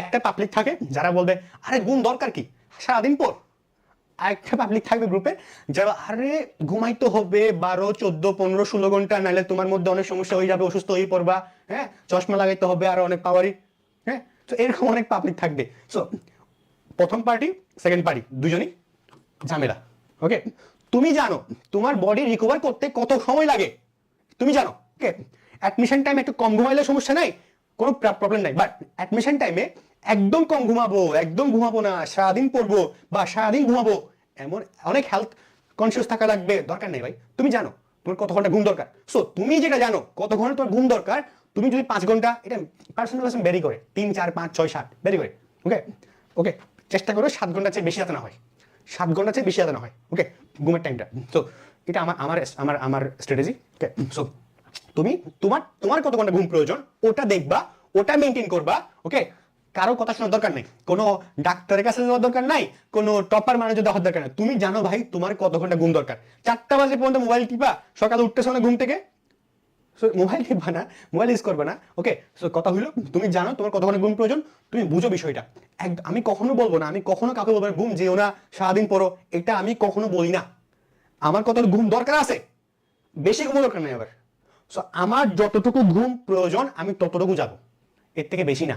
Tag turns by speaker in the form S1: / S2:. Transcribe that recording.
S1: একটা পাবলিক থাকে যারা বলবে, আরে ঘুম দরকার কি? সারাদিন পর। আরেকটা পাবলিক থাকবে গ্রুপে যারা, আরে ঘুমাইতে হবে, বারো, চোদ্দ, পনেরো, ষোলো ঘণ্টা, নাহলে তোমার মধ্যে অনেক সমস্যা হয়ে যাবে, অসুস্থ হয়ে পড়বা হ্যাঁ? চশমা লাগাইতে হবে আর অনেক পাওয়ারই হ্যাঁ? তো এরকম অনেক পাবলিক থাকবে। সো প্রথম পার্টি সেকেন্ড পার্টি দুজনই ঝামেলা ওকে তুমি জানো, তোমার বডি রিকভার করতে কত সময় লাগে? তুমি জানো ওকে অ্যাডমিশন টাইমে একটু কম ঘুমাইলে সমস্যা নাই, কোনো প্রবলেম নাই বাট অ্যাডমিশন টাইমে একদম কম ঘুমাবো, একদম ঘুমাবো না, সারাদিন পড়ব বা সারাদিন ঘুমাবো, এমন অনেক হেলথ কনসিয়াস থাকা লাগবে, দরকার নেই ভাই। তুমি জানো, তোমার কত ঘণ্টা ঘুম দরকার? সো তুমি যেটা জানো, কত ঘণ্টা তোমার ঘুম দরকার? তুমি যদি পাঁচ ঘণ্টা, এটা পার্সোনাল পার্সন বেরি করে, তিন, চার, পাঁচ, ছয়, সাত বেরি করে ওকে ওকে চেষ্টা করো সাত ঘণ্টা চেয়ে বেশি যাতে না হয়। সাত ঘণ্টা চেয়ে বেশি যাতে না হয় ওকে ঘুমের টাইমটা তো এটা আমার আমার আমার আমার স্ট্র্যাটেজি ওকে সো তুমি, তোমার তোমার কত ঘণ্টা ঘুম প্রয়োজন, ওটা দেখবা, ওটা মেনটেন করবা ওকে কারও কথা শোনার দরকার নেই। কোনো ডাক্তারের কাছে যাওয়ার দরকার নাই, কোনো টপার ম্যানেজার দেওয়ার দরকার নেই। তুমি জানো ভাই, তোমার কত ঘণ্টা ঘুম দরকার? চারটা বাজে পর্যন্ত মোবাইল টিপা, সকালে উঠতেছ না ঘুম থেকে। সো মোবাইল টিপবা না মোবাইল ইউজ করবে না। ওকে সো কথা হলো তুমি জানো তোমার কত ঘণ্টা ঘুম প্রয়োজন? তুমি বুঝো বিষয়টা। এক, আমি কখনো বলব না, আমি কখনো কাউকে বলব না, ঘুম যেও না, সারাদিন পড়ো। এটা আমি কখনো বলি না। আমার কত ঘুম দরকার আছে? বেশি ঘুম দরকার নেই আবার। সো আমার যতটুকু ঘুম প্রয়োজন, আমি ততটুকু যাব। এর থেকে বেশি না।